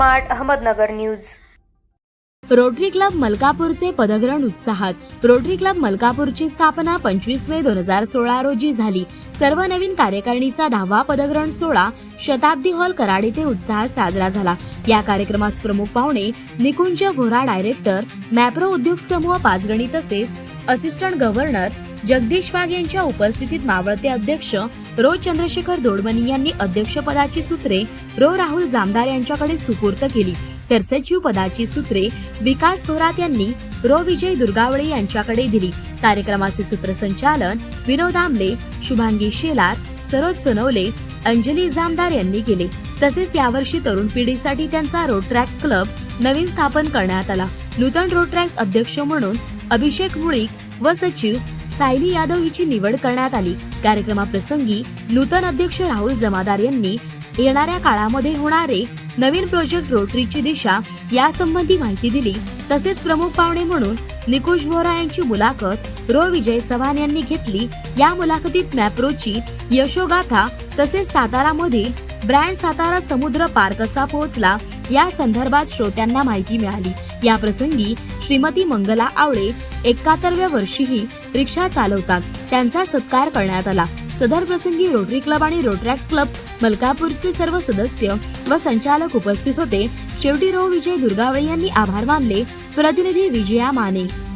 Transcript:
Smart Ahmednagar news. Rotary club मलकापूरचे पदग्रहण उत्साहात. Rotary club मलकापूरची स्थापना पंचवीस मे दोन हजार सोळा रोजी झाली. सर्व नवीन कार्यकारिणीचा दहावा पदग्रहण सोहळा शताब्दी हॉल कराड येथे उत्साहात साजरा झाला. या कार्यक्रमास प्रमुख पाहुणे निकुंज व्होरा डायरेक्टर मॅप्रो उद्योग समूह पाचगणी तसेच असिस्टंट गव्हर्नर जगदीश वाघ यांच्या उपस्थितीत मावळते अध्यक्ष रो चंद्रशेखर दोडमनी यांनी अध्यक्षपदाची सूत्रे रो. राहुल जामदार यांच्याकडे सुपूर्त केली. तर सचिव पदाची सूत्रे विकास थोरात यांनी रो. विजय दुर्गावळे यांच्याकडे दिली. कार्यक्रमाचे सूत्रसंचालन विनोद आमले शुभांगी शेलार सरोज सोनवले अंजली जामदार यांनी केले. तसेच यावर्षी तरुण पिढीसाठी त्यांचा रोड ट्रॅक क्लब नवीन स्थापन करण्यात आला. नूतन रोड ट्रॅक अध्यक्ष म्हणून अभिषेक मुळीक व सचिव सायली यादव हिची निवड करण्यात आली. कार्यक्रमाप्रसंगी नूतन अध्यक्ष राहुल जमादार यांनी येणाऱ्या काळामध्ये होणारे नवीन प्रोजेक्ट रोटरीची दिशा यासंबंधी माहिती दिली. तसेच प्रमुख पाहुणे म्हणून निकुश व्होरा यांची मुलाखत रो. विजय चव्हाण यांनी घेतली. या मुलाखतीत मॅप्रोची यशोगाथा तसेच सातारामधील ब्रँड सातारा समुद्र पार कसा पोहोचला या संदर्भात श्रोत्यांना माहिती मिळाली. या प्रसंगी श्रीमती मंगला आवळे एकाहत्तरव्या वर्षीही रिक्षा चालवतात. त्यांचा सत्कार करण्यात आला. सदर प्रसंगी रोटरी क्लब आणि रोटरॅक क्लब मलकापूरचे सर्व सदस्य व संचालक उपस्थित होते. शेवटी रो. विजय दुर्गावळे यांनी आभार मानले. प्रतिनिधी विजया माने.